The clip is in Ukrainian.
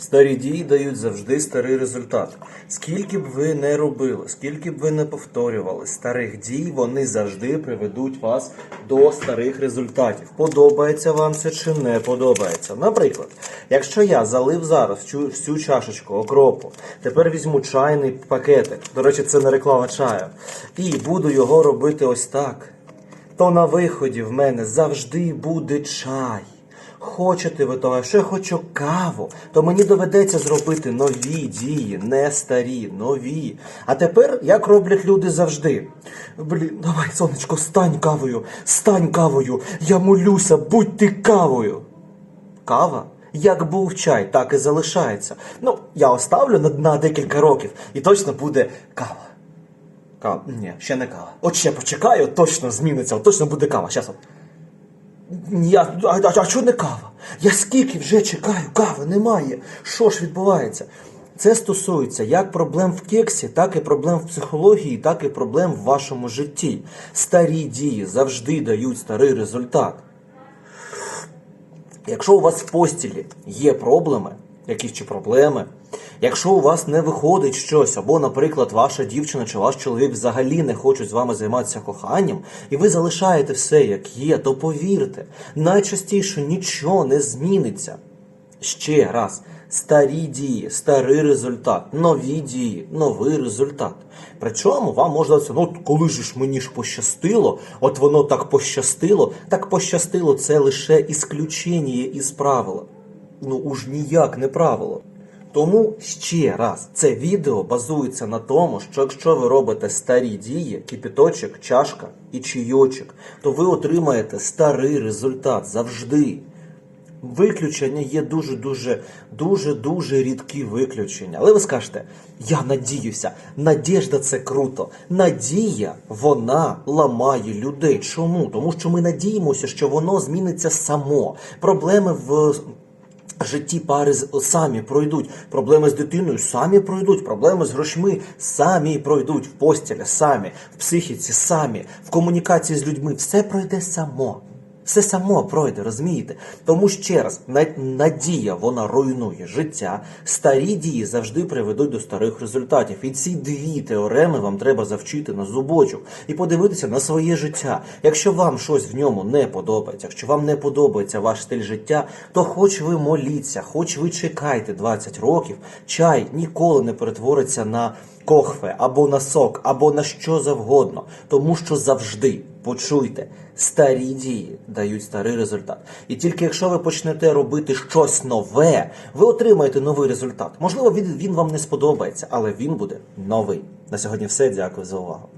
Старі дії дають завжди старий результат. Скільки б ви не робили, скільки б ви не повторювали старих дій, вони завжди приведуть вас до старих результатів. Подобається вам це чи не подобається. Наприклад, якщо я залив зараз всю, всю чашечку окропу, тепер візьму чайний пакетик. До речі, це не реклама чаю, і буду його робити ось так. То на виході в мене завжди буде чай. Хочете ви того, що я хочу каву, то мені доведеться зробити нові дії, не старі, нові. А тепер як роблять люди завжди. Блін, давай, сонечко, стань кавою, стань кавою, я молюся, будь ти кавою. Кава? Як був чай, так і залишається. Ну, я оставлю на, на декілька років, і точно буде кава. Кава. Ні, ще не кава. От ще почекаю, точно зміниться, точно буде кава. Щас от. Я, а, а, а чого не кава? Я скільки вже чекаю, кави немає. Що ж відбувається? Це стосується як проблем в кексі, так і проблем в психології, так і проблем в вашому житті. Старі дії завжди дають старий результат. Якщо у вас в постілі є проблеми, якісь чи проблеми, якщо у вас не виходить щось, або, наприклад, ваша дівчина чи ваш чоловік взагалі не хочуть з вами займатися коханням, і ви залишаєте все як є, то повірте, найчастіше нічого не зміниться. Ще раз, старі дії, старий результат, нові дії, новий результат. Причому вам можна це, ну коли ж мені ж пощастило, от воно так пощастило, так пощастило це лише ісключення із правила. Ну уж ніяк не правило. Тому ще раз, це відео базується на тому, що якщо ви робите старі дії, кипіточок, чашка і чайочок, то ви отримаєте старий результат завжди. Виключення є дуже дуже дуже дуже рідкі виключення. Але ви скажете, я надіюся, надіжда це круто. Надія вона ламає людей. Чому? Тому що ми надіємося, що воно зміниться само. Проблеми в житті пари самі пройдуть. Проблеми з дитиною самі пройдуть. Проблеми з грошми самі пройдуть в постілі, самі, в психіці, самі, в комунікації з людьми. Все пройде само. Все само пройде, розумієте? Тому ще раз, на- надія вона руйнує життя. Старі дії завжди приведуть до старих результатів. І ці дві теореми вам треба завчити на зубочок і подивитися на своє життя. Якщо вам щось в ньому не подобається, якщо вам не подобається ваш стиль життя, то хоч ви моліться, хоч ви чекайте 20 років, чай ніколи не перетвориться на кохве або на сок, або на що завгодно, тому що завжди. Почуйте, старі дії дають старий результат. І тільки якщо ви почнете робити щось нове, ви отримаєте новий результат. Можливо, він, він вам не сподобається, але він буде новий. На сьогодні все. Дякую за увагу.